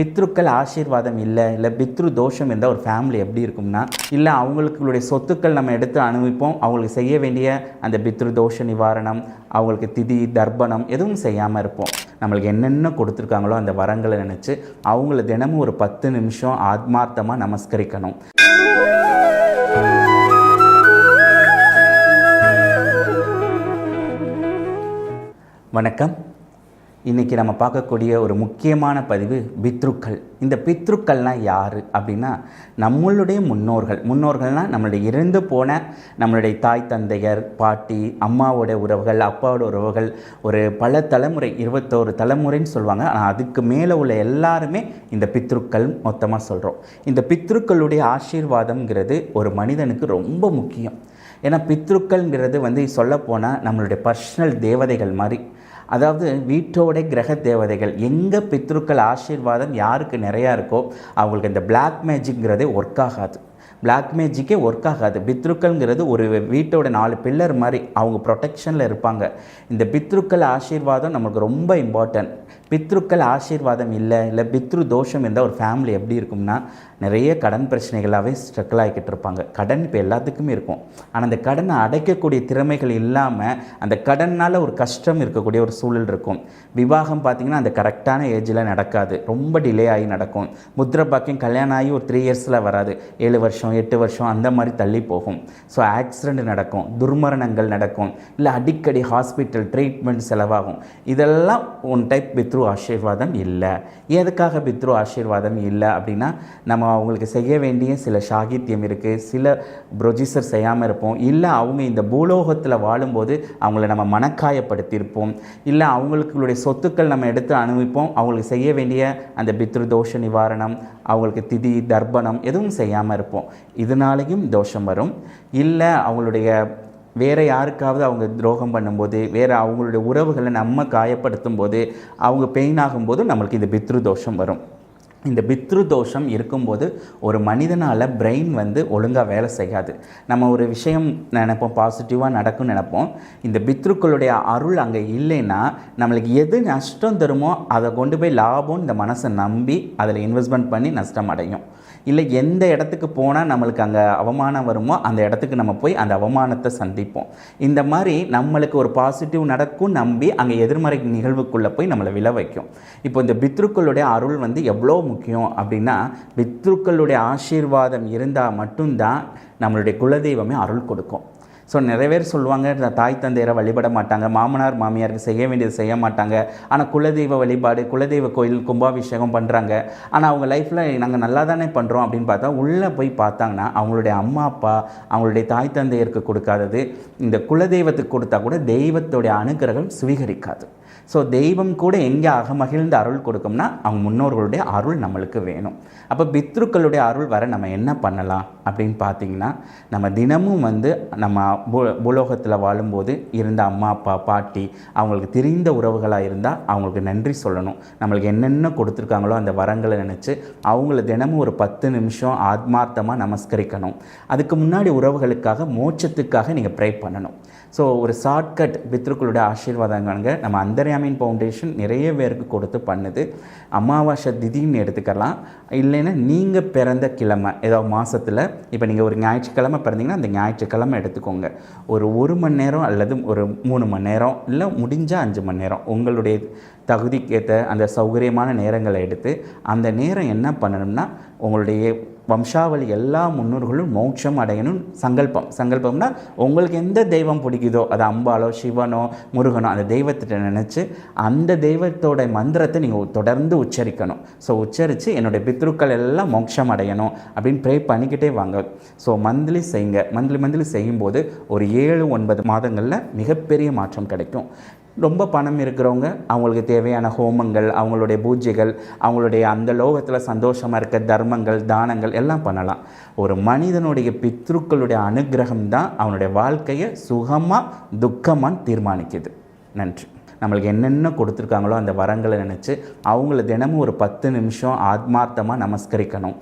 பித்ருக்கள் ஆசீர்வாதம் இல்லை இல்லை பித்ரு தோஷம் இருந்தால் ஒரு ஃபேமிலி எப்படி இருக்கும்னா இல்லை அவங்களுக்குடைய சொத்துக்கள் நம்ம எடுத்து அனுபவிப்போம் அவங்களுக்கு செய்ய வேண்டிய அந்த பித்ரு தோஷ நிவாரணம் அவங்களுக்கு திதி தர்ப்பணம் எதுவும் செய்யாமல் இருப்போம். நம்மளுக்கு என்னென்ன கொடுத்துருக்காங்களோ அந்த வரங்களை நினச்சி அவங்கள தினமும் ஒரு பத்து நிமிஷம் ஆத்மார்த்தமாக நமஸ்கரிக்கணும். வணக்கம். இன்றைக்கி நம்ம பார்க்கக்கூடிய ஒரு முக்கியமான பதிவு பித்ருக்கள். இந்த பித்ருக்கள்னால் யார்? அப்படின்னா நம்மளுடைய முன்னோர்கள். முன்னோர்கள்னால் நம்மளுடைய இறந்து போன நம்மளுடைய தாய் தந்தையர் பாட்டி அம்மாவோட உறவுகள் அப்பாவோட உறவுகள் ஒரு பல தலைமுறை இருபத்தோரு தலைமுறைன்னு சொல்லுவாங்க. ஆனால் அதுக்கு மேலே உள்ள எல்லாருமே இந்த பித்ருக்கள் மொத்தமாக சொல்கிறோம் இந்த பித்ருக்களுடைய ஆசீர்வாதம்ங்கிறது ஒரு மனிதனுக்கு ரொம்ப முக்கியம். ஏன்னா பித்ருக்கள்ங்கிறது வந்து சொல்லப்போனால் நம்மளுடைய பர்சனல் தேவதைகள் மாதிரி. அதாவது வீட்டோட கிரக தேவதைகள். எங்கே பித்ருக்கள் ஆசீர்வாதம் யாருக்கு நிறையா இருக்கோ அவங்களுக்கு இந்த பிளாக் மேஜிக்ங்கிறதே ஒர்க் ஆகாது. பிளாக் மேஜிக்கே ஒர்க் ஆகாது. பித்ருக்கள்ங்கிறது ஒரு வீட்டோட நாலு பில்லர் மாதிரி அவங்க ப்ரொடெக்ஷனில் இருப்பாங்க. இந்த பித்ருக்கள் ஆசீர்வாதம் நம்மளுக்கு ரொம்ப இம்பார்ட்டன்ட் பித்ருக்கள் ஆசீர்வாதம் இல்லை இல்லை பித்ரு தோஷம் இருந்தால் ஒரு ஃபேமிலி எப்படி இருக்கும்னா நிறைய கடன் பிரச்சனைகளாகவே ஸ்ட்ரகிள் ஆகிக்கிட்டு இருப்பாங்க. கடன் இப்போ எல்லாத்துக்குமே இருக்கும். ஆனால் அந்த கடனை அடைக்கக்கூடிய திறமைகள் இல்லாமல் அந்த கடனால் ஒரு கஷ்டம் இருக்கக்கூடிய ஒரு சூழல் இருக்கும். விவாகம் பார்த்திங்கன்னா அந்த கரெக்டான ஏஜில் நடக்காது. ரொம்ப டிலே ஆகி நடக்கும். முத்திர பாக்கியம் கல்யாணம் ஆகி ஒரு த்ரீ இயர்ஸில் வராது. ஏழு வருஷம் எட்டு வருஷம் அந்த மாதிரி தள்ளி போகும். ஸோ ஆக்சிடெண்ட் நடக்கும். துர்மரணங்கள் நடக்கும். இல்லை அடிக்கடி ஹாஸ்பிட்டல் ட்ரீட்மெண்ட் செலவாகும். இதெல்லாம் ஒன் டைப் பித்ரு ஆசீர்வாதம் இல்லை. எதுக்காக பித்ரு ஆசீர்வாதம் இல்லை அப்படின்னா நம்ம அவங்களுக்கு செய்ய வேண்டிய சில சாகித்யம் இருக்குது சில ப்ரொஜிசர் செய்யாமல் இருப்போம். இல்லை அவங்க இந்த பூலோகத்தில் வாழும்போது அவங்கள நம்ம மனக்காயப்படுத்தியிருப்போம். இல்லை அவங்களுக்குடைய சொத்துக்கள் நம்ம எடுத்து அனுபவிப்போம். அவங்களுக்கு செய்ய வேண்டிய அந்த பித்ரு தோஷ நிவாரணம் அவங்களுக்கு திதி தர்ப்பணம் எதுவும் செய்யாமல் இருப்போம். இதனாலேயும் தோஷம் வரும். இல்லை அவங்களுடைய வேறு யாருக்காவது அவங்க துரோகம் பண்ணும்போது வேறு அவங்களுடைய உறவுகளை நம்ம காயப்படுத்தும் போது அவங்க பெயின் ஆகும்போது நம்மளுக்கு இந்த பித்ரு தோஷம் வரும். இந்த பித்ரு தோஷம் இருக்கும்போது ஒரு மனிதனால் பிரெயின் வந்து ஒழுங்காக வேலை செய்யாது. நம்ம ஒரு விஷயம் நினைப்போம் பாசிட்டிவாக நடக்கும்னு நினைப்போம். இந்த பித்ருக்களுடைய அருள் அங்கே இல்லைன்னா நம்மளுக்கு எது நஷ்டம் தருமோ அதை கொண்டு போய் லாபம் இந்த மனசை நம்பி அதில் இன்வெஸ்ட்மெண்ட் பண்ணி நஷ்டம் அடையும். இல்லை எந்த இடத்துக்கு போனால் நம்மளுக்கு அங்கே அவமானம் வருமோ அந்த இடத்துக்கு நம்ம போய் அந்த அவமானத்தை சந்திப்போம். இந்த மாதிரி நம்மளுக்கு ஒரு பாசிட்டிவ் நடக்கும் நம்பி அங்கே எதிர்மறை நிகழ்வுக்குள்ளே போய் நம்மளை விளை வைக்கும். இப்போ இந்த பித்ருக்களுடைய அருள் வந்து எவ்வளோ முக்கியம் அப்படின்னா பித்ருக்களுடைய ஆசீர்வாதம் இருந்தால் மட்டும்தான் நம்மளுடைய குலதெய்வமே அருள் கொடுக்கும். ஸோ நிறைய பேர் சொல்லுவாங்க தாய் தந்தையரை வழிபட மாட்டாங்க மாமனார் மாமியாருக்கு செய்ய வேண்டியது செய்ய மாட்டாங்க. ஆனால் குலதெய்வ வழிபாடு குலதெய்வ கோயில் கும்பாபிஷேகம் பண்ணுறாங்க ஆனால் அவங்க லைஃப்பில் நாங்கள் நல்லா தானே பண்ணுறோம் அப்படின்னு பார்த்தா உள்ளே போய் பார்த்தாங்கன்னா அவங்களுடைய அம்மா அப்பா அவங்களுடைய தாய் தந்தையருக்கு கொடுக்காதது இந்த குலதெய்வத்துக்கு கொடுத்தா கூட தெய்வத்துடைய அனுகிரகம் சுவீகரிக்காது. ஸோ தெய்வம் கூட எங்கே அகமகிழ்ந்து அருள் கொடுக்கும்னா அவங்க முன்னோர்களுடைய அருள் நம்மளுக்கு வேணும். அப்போ பித்ருக்களுடைய அருள் வர நம்ம என்ன பண்ணலாம் அப்படின்னு பார்த்தீங்கன்னா நம்ம தினமும் வந்து நம்ம புலோகத்தில் வாழும்போது இருந்த அம்மா அப்பா பாட்டி அவங்களுக்கு தெரிந்த உறவுகளாக இருந்தால் அவங்களுக்கு நன்றி சொல்லணும். நம்மளுக்கு என்னென்ன கொடுத்துருக்காங்களோ அந்த வரங்களை நினச்சி அவங்கள தினமும் ஒரு பத்து நிமிஷம் ஆத்மார்த்தமாக நமஸ்கரிக்கணும். அதுக்கு முன்னாடி உறவுகளுக்காக மோட்சத்துக்காக நீங்கள் ப்ரே பண்ணணும். ஸோ ஒரு ஷார்ட்கட் பித்ருக்களுடைய ஆசீர்வாதங்க நம்ம அந்த அந்தர்யாமின் ஃபவுண்டேஷன் நிறைய பேருக்கு கொடுத்து பண்ணுது. அமாவாசை திதின்னு எடுத்துக்கலாம். இல்லைன்னா நீங்கள் பிறந்த கிழமை ஏதோ மாதத்தில் இப்போ நீங்கள் ஒரு ஞாயிற்றுக்கிழமை பிறந்தீங்கன்னா அந்த ஞாயிற்றுக்கிழமை எடுத்துக்கோங்க. ஒரு ஒரு மணி நேரம் அல்லது ஒரு மூணு மணி நேரம் இல்லை முடிஞ்சால் அஞ்சு மணி நேரம். உங்களுடைய தகுதிக்கேற்ற அந்த சௌகரியமான நேரங்களை எடுத்து அந்த நேரம் என்ன பண்ணணும்னா உங்களுடைய வம்சாவளி எல்லா முன்னோர்களும் மோட்சம் அடையணும் சங்கல்பம். சங்கல்பம்னா உங்களுக்கு எந்த தெய்வம் பிடிக்குதோ அது அம்பாலோ சிவனோ முருகனோ அந்த தெய்வத்திட்ட நினச்சி அந்த தெய்வத்தோட மந்திரத்தை நீங்கள் தொடர்ந்து உச்சரிக்கணும். ஸோ உச்சரித்து என்னுடைய பித்ருக்கள் எல்லாம் மோட்சம் அடையணும் அப்படின்னு ப்ரே பண்ணிக்கிட்டே வாங்க. ஸோ மந்த்லி செய்யுங்க மந்த்லி மந்த்லி செய்யும்போது ஒரு ஏழு ஒன்பது மாதங்களில் மிகப்பெரிய மாற்றம் கிடைக்கும். ரொம்ப பணம் இருக்கிறவங்க அவங்களுக்கு தேவையான ஹோமங்கள் அவங்களுடைய பூஜைகள் அவங்களுடைய அந்த லோகத்தில் சந்தோஷமாக இருக்க தர்மங்கள் தானங்கள் எல்லாம் பண்ணலாம். ஒரு மனிதனுடைய பித்ருக்களுடைய அனுகிரகம் தான் அவனுடைய வாழ்க்கையை சுகமாக துக்கமாக தீர்மானிக்குது. நன்றி. நம்மளுக்கு என்னென்ன கொடுத்துருக்காங்களோ அந்த வரங்களை நினச்சி அவங்கள தினமும் ஒரு பத்து நிமிஷம் ஆத்மார்த்தமாக நமஸ்கரிக்கணும்.